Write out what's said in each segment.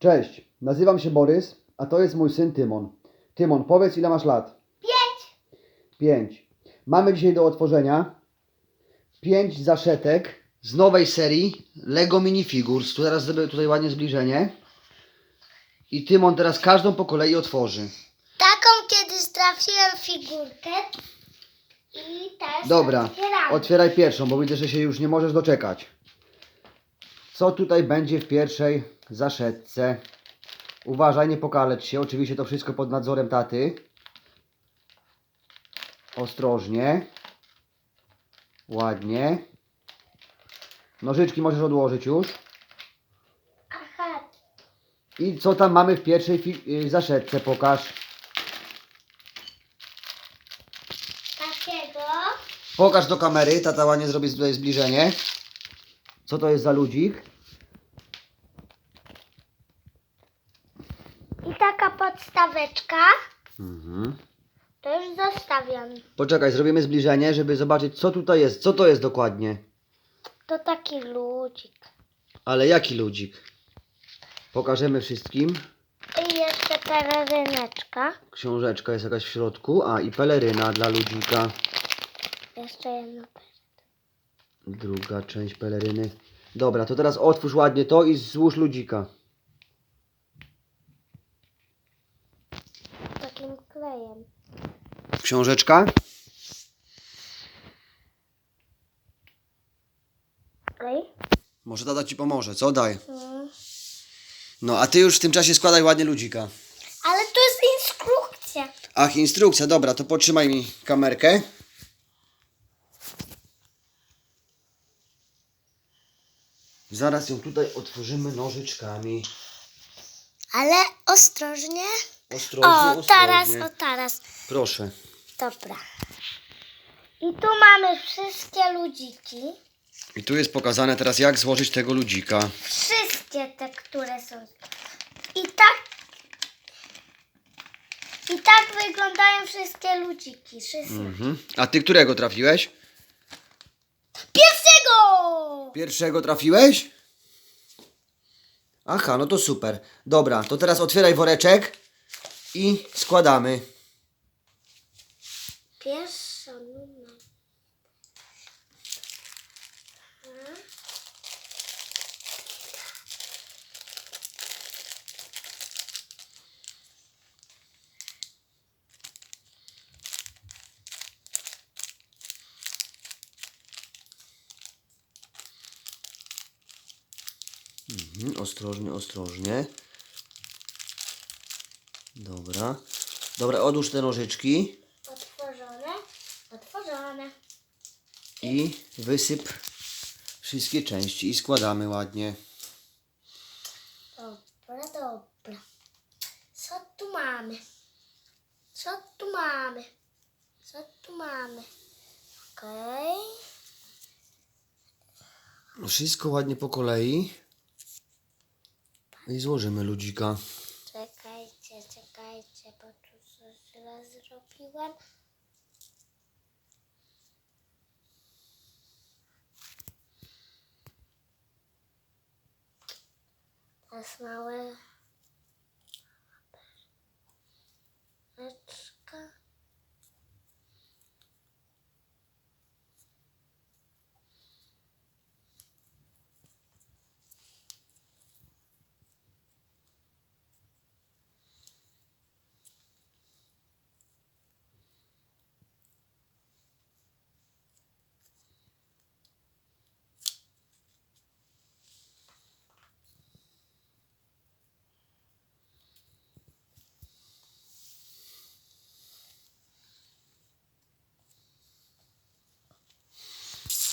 Cześć, nazywam się Borys, a to jest mój syn Tymon. Tymon, powiedz ile masz lat? Pięć. Pięć. Mamy dzisiaj do otworzenia pięć zaszetek z nowej serii Lego Minifigures. Tu teraz zrobię tutaj ładnie zbliżenie. I Tymon teraz każdą po kolei otworzy. Taką kiedyś trafiłem figurkę i też Dobra, otwieramy. otwieraj pierwszą, bo widzę, że się już nie możesz doczekać. Co tutaj będzie w pierwszej zaszetce? Uważaj, nie pokalecz się. Oczywiście to wszystko pod nadzorem taty. Ostrożnie. Ładnie. Nożyczki możesz odłożyć już. Aha, I co tam mamy w pierwszej y, zaszetce? Pokaż. takiego. Pokaż do kamery. Tata ładnie zrobi tutaj zbliżenie. Co to jest za ludzik? I taka podstaweczka. Mhm. To już zostawiam. Poczekaj, zrobimy zbliżenie, żeby zobaczyć, co tutaj jest. Co to jest dokładnie? To taki ludzik. Ale jaki ludzik? Pokażemy wszystkim. I jeszcze peleryneczka. Książeczka jest jakaś w środku. A, i peleryna dla ludzika. Jeszcze jedno. Druga część peleryny. Dobra, to teraz otwórz ładnie to i złóż ludzika. Klejem. Książeczka? Klej. Może tata ci pomoże, co? Daj. Mm. No, a ty już w tym czasie składaj ładnie ludzika. Ale to jest instrukcja. Ach, instrukcja, dobra, to potrzymaj mi kamerkę. Zaraz ją tutaj otworzymy nożyczkami. Ale ostrożnie. Ostrożnie, O, ostrożnie. teraz, o teraz. Proszę. Dobra. I tu mamy wszystkie ludziki. I tu jest pokazane teraz, jak złożyć tego ludzika. Wszystkie te, które są. I tak. I tak wyglądają wszystkie ludziki. Wszystkie. Mhm. A ty którego trafiłeś? Pierwszego! Pierwszego trafiłeś? Aha, no to super. Dobra, to teraz otwieraj woreczek i składamy. Pierwsza numer. Mhm, ostrożnie, ostrożnie. Dobra. Dobra, odłóż te nożyczki Otworzone. Otworzone. i wysyp wszystkie części i składamy ładnie. Dobra, dobra. Co tu mamy? Co tu mamy? Co tu mamy? Okej. Wszystko ładnie po kolei. I złożymy ludzika. Czekajcie, czekajcie, bo tu coś źle zrobiłem. Teraz małe leczka.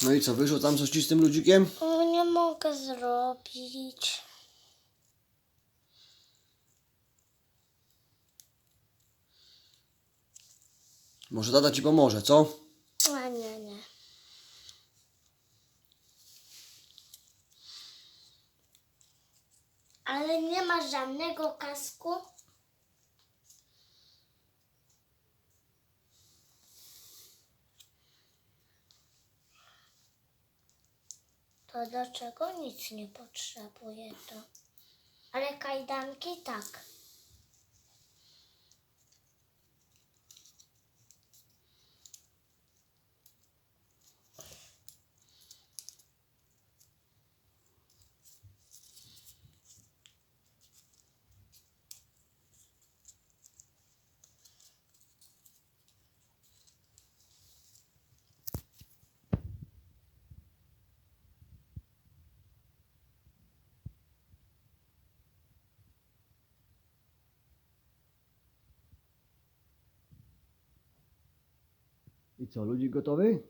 No i co, wyszło tam coś ci z tym ludzikiem? Nie mogę zrobić. Może tata ci pomoże, co? A nie, nie. Ale nie ma żadnego kasku. To dlaczego nic nie potrzebuje to? Ale kaj kajdanki? Tak. I co, ludzi gotowy?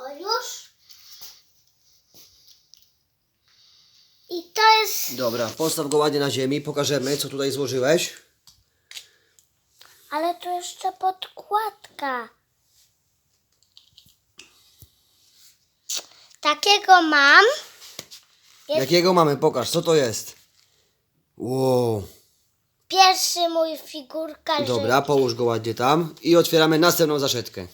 O już? I to jest... Dobra, postaw go ładnie na ziemi, pokażemy co tutaj złożyłeś. Ale tu jeszcze podkładka. Takiego mam. Jest- Jakiego mamy? Pokaż, co to jest? Wow. Pierwszy mój figurka. że Dobra, połóż go ładnie tam i otwieramy następną zaszetkę.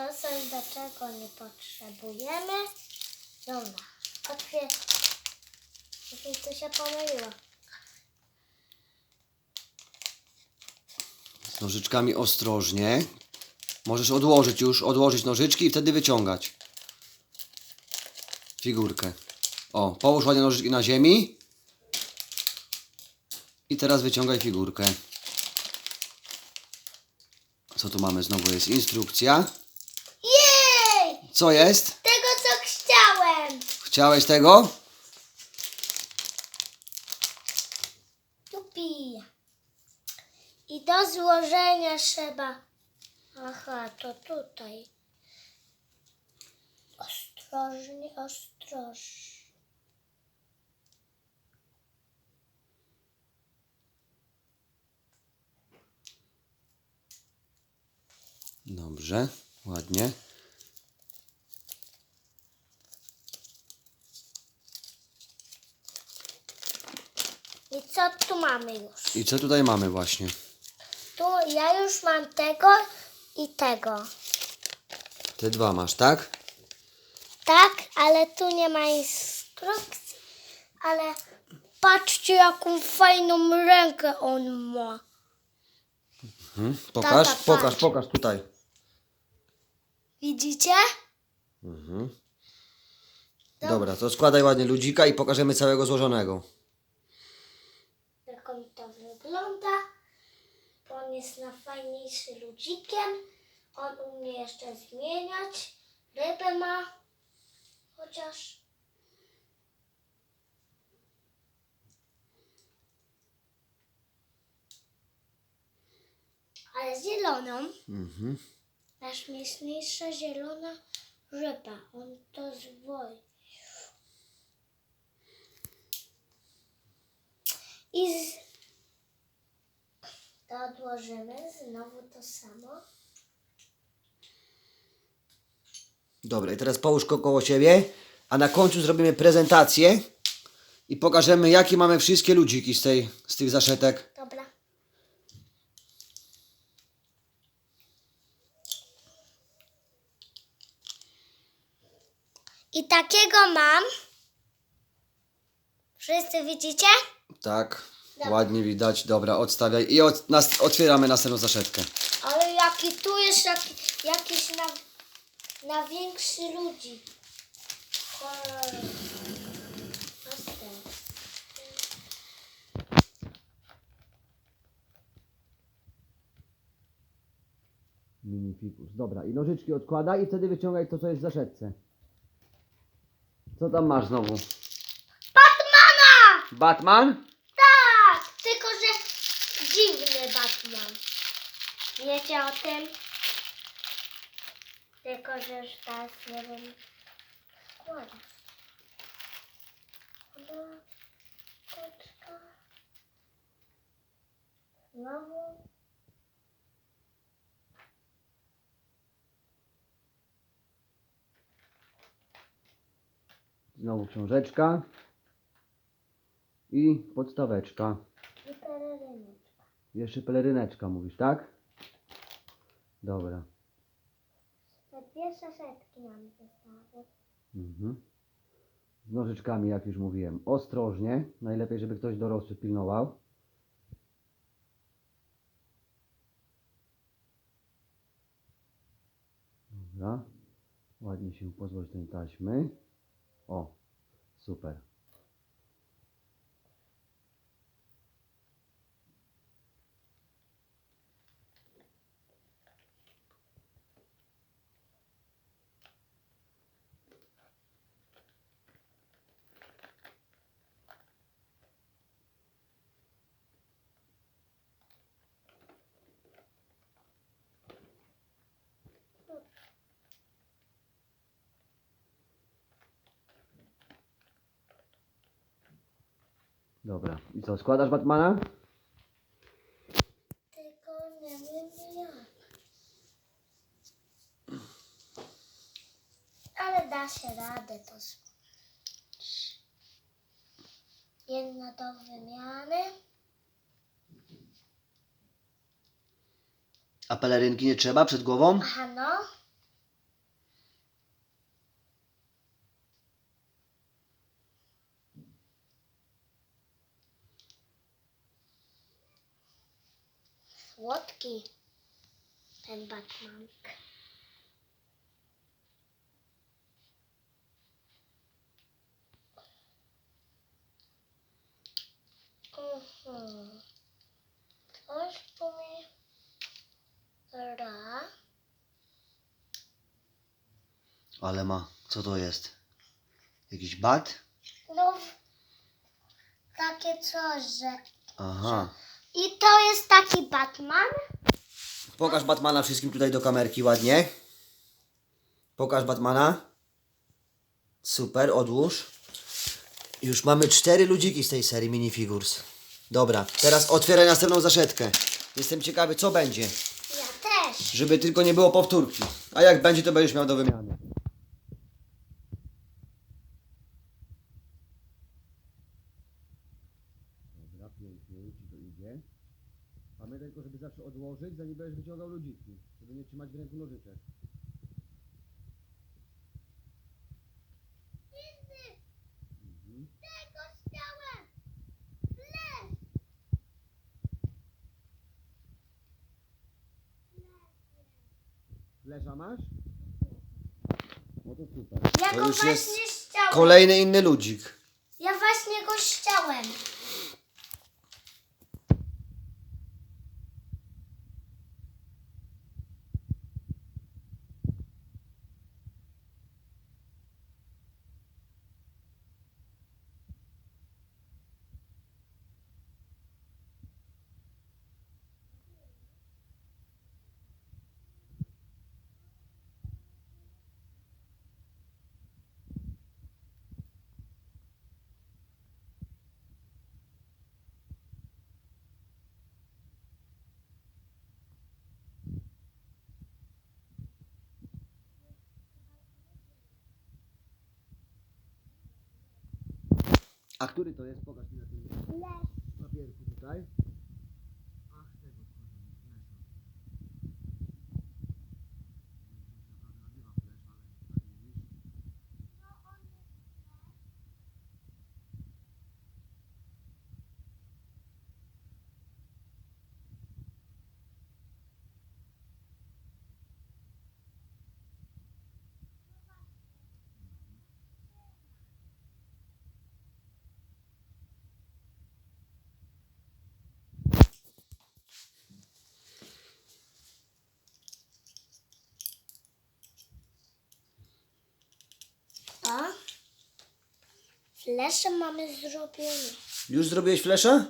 To coś do czego nie potrzebujemy. Dobra. Otwier... Mi tu się pomyliło. Z nożyczkami ostrożnie. Możesz odłożyć już, odłożyć nożyczki i wtedy wyciągać. Figurkę. O, połóż ładnie nożyczki na ziemi. I teraz wyciągaj figurkę. Co tu mamy? Znowu jest instrukcja. Co jest? Tego co chciałem. Chciałeś tego? Tupi. I do złożenia trzeba. Aha, to tutaj. Ostrożnie, ostrożnie. Dobrze, ładnie. I co tu mamy już? I co tutaj mamy właśnie? Tu ja już mam tego i tego. Te dwa masz, tak? Tak, ale tu nie ma instrukcji. Ale patrzcie, jaką fajną rękę on ma. Hmm? Pokaż, Tata, pokaż, patrz. pokaż tutaj. Widzicie? Mhm. Dobra, to składaj ładnie ludzika i pokażemy całego złożonego. Jak on to wygląda. On jest najfajniejszy ludzikiem. On umie jeszcze zmieniać. Rybę ma. Chociaż. Ale zieloną. Mhm. Najśmieszniejsza zielona ryba. On to zwoi. I z... to odłożymy. Znowu to samo. Dobra, i teraz połóż go koło siebie, a na końcu zrobimy prezentację i pokażemy, jakie mamy wszystkie ludziki z, tej, z tych zaszetek. Dobra. I takiego mam. Wszyscy widzicie? Tak, Dobra. ładnie widać. Dobra, odstawiaj i od, nas, otwieramy następną zaszetkę. Ale jaki tu jest jaki, jakiś na, na większy ludzi. Cholera. Ostry. Minifigus. Dobra, i nożyczki odkładaj i wtedy wyciągaj to, co jest w zaszetce. Co tam masz znowu? Batmana! Batman? Dziwny Batman. Wiecie o tym? Tylko, że już teraz nie wiem Druga teczka. Znowu. Znowu książeczka. I podstaweczka. I peleryneczka. Jeszcze peleryneczka mówisz, tak? Dobra. Te dwie saszetki nam zostały. Mhm. Z nożyczkami, jak już mówiłem, ostrożnie. Najlepiej, żeby ktoś dorosły pilnował. Dobra. Ładnie się pozwolić tej taśmy. O, super. Dobra. I co, składasz Batmana? Tylko nie wiem jak. Ale da się radę to. Jedna do wymiany. A pelerynki nie trzeba przed głową? Aha, no. Słodki ten Batman. Mhm. Coś tu mi ra. Ale ma, co to jest? Jakiś bat? No, takie coś, że... Aha. I to jest taki Batman? Pokaż Batmana wszystkim tutaj do kamerki ładnie. Pokaż Batmana. Super, odłóż. Już mamy cztery ludziki z tej serii minifigures. Dobra, teraz otwieraj następną zaszetkę. Jestem ciekawy, co będzie. Ja też. Żeby tylko nie było powtórki. A jak będzie, to będziesz miał do wymiany. Dobra, pięknie, już ci to idzie. Pamiętaj tylko, żeby zawsze odłożyć, zanim będziesz wyciągał ludziki. Żeby nie trzymać w ręku nożyczek. Mhm. Tego chciałem. Flash. Flesza masz? No to super. Ja to go już właśnie jest chciałem. kolejny inny ludzik. Ja właśnie go chciałem. A który to jest? Pokaż mi na tym papierku tutaj. Flesze mamy zrobione. Już zrobiłeś flesza?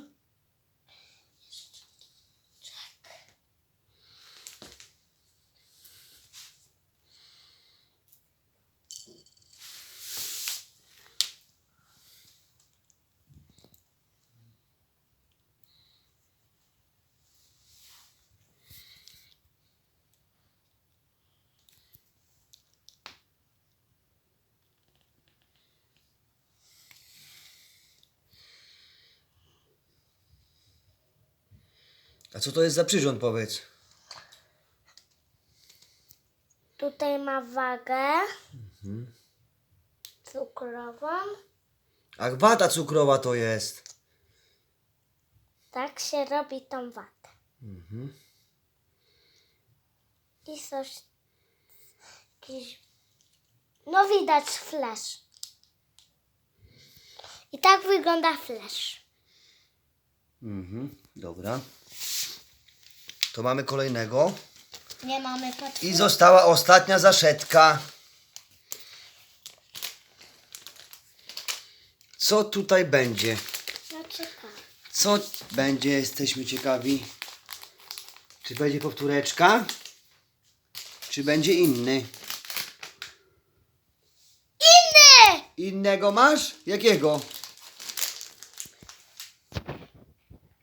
A co to jest za przyrząd, powiedz? Tutaj ma wagę cukrową. Ach, wata cukrowa to jest. Tak się robi tą watę. Mhm. I coś. Jakiś. No widać flash. I tak wygląda flash. Mhm, dobra. To mamy kolejnego. Nie mamy pod. I została ostatnia zaszetka. Co tutaj będzie? No czekaj. Co będzie? Jesteśmy ciekawi. Czy będzie powtóreczka? Czy będzie inny? Inny! Innego masz? Jakiego?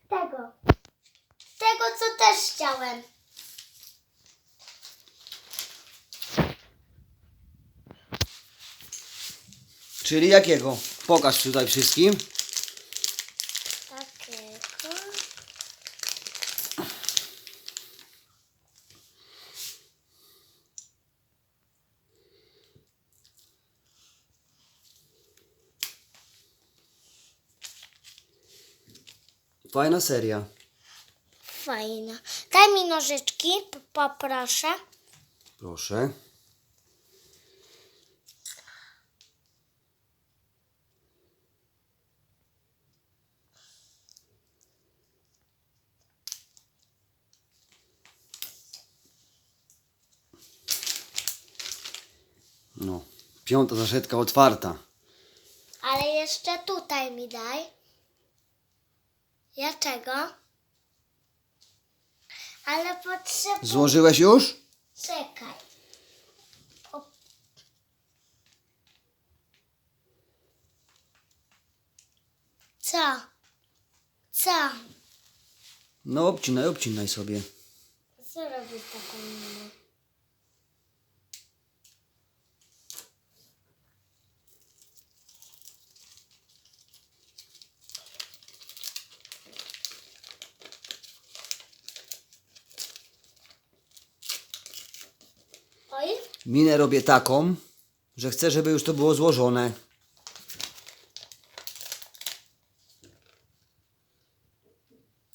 Tego. Tego, co też chciałem. Czyli jakiego? Pokaż tutaj wszystkim. Takiego. Fajna seria. Fajna. Daj mi nożyczki, poproszę. Proszę. No, piąta zaszetka otwarta. Ale jeszcze tutaj mi daj. Dlaczego? Ale potrzebuję... Złożyłeś już? Czekaj. O. Co? Co? No, obcinaj, obcinaj sobie. Co robisz taką minę? Minę robię taką, że chcę, żeby już to było złożone.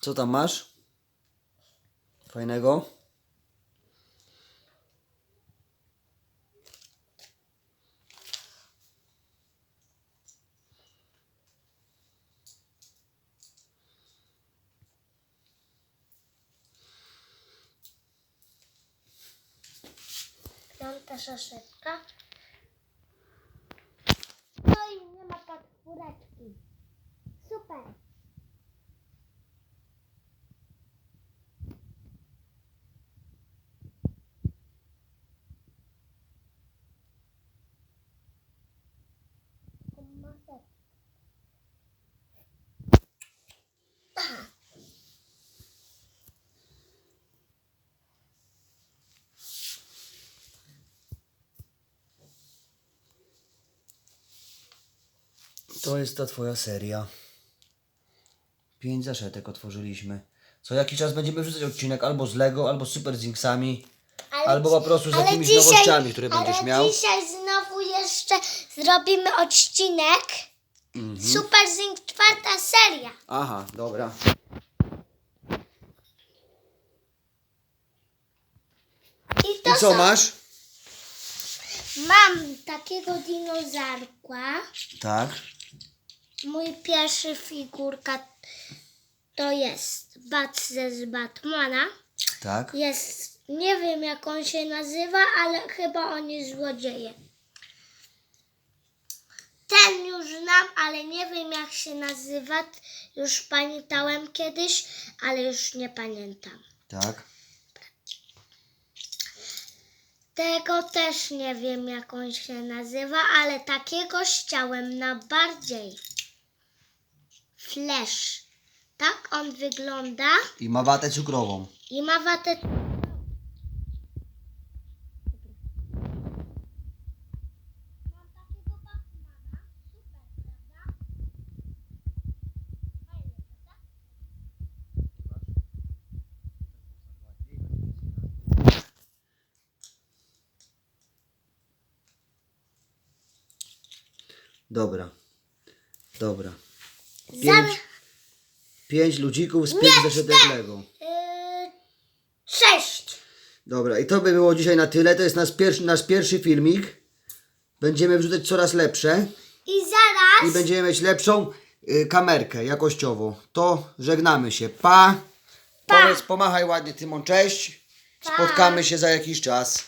Co tam masz? Fajnego? Piąta szaszeczka. No i nie ma podpóreczki. Super. Aha. To jest ta twoja seria. Pięć zaszetek otworzyliśmy. Co jakiś czas będziemy wrzucać odcinek albo z Lego, albo z Super Zinksami, Ale albo po prostu z jakimiś nowościami, które będziesz ale miał. dzisiaj znowu jeszcze zrobimy odcinek Mhm. Super Zing czwarta seria. Aha, dobra. I to I co są- masz? Mam takiego dinozaurka. Tak. Mój pierwszy figurka to jest Bat ze z Batmana. Tak. Jest, nie wiem jak on się nazywa, ale chyba on jest złodziejem. Ten już znam, ale nie wiem jak się nazywa. Już pamiętałem kiedyś, ale już nie pamiętam. Tak. Tego też nie wiem jak on się nazywa, ale takiego chciałem na bardziej. Flash. Tak on wygląda. I ma watę cukrową. I ma watę. Dobra. Dobra. Zam... Pięć, pięć ludzików z pięć zaszetek Lego. Yy, sześć. Dobra, i to by było dzisiaj na tyle. To jest nasz pierwszy, nasz pierwszy filmik. Będziemy wrzucać coraz lepsze I zaraz... i będziemy mieć lepszą y, kamerkę jakościowo. To żegnamy się. Pa! Pa. Powiedz, pomachaj ładnie Tymon, cześć. Spotkamy się za jakiś czas.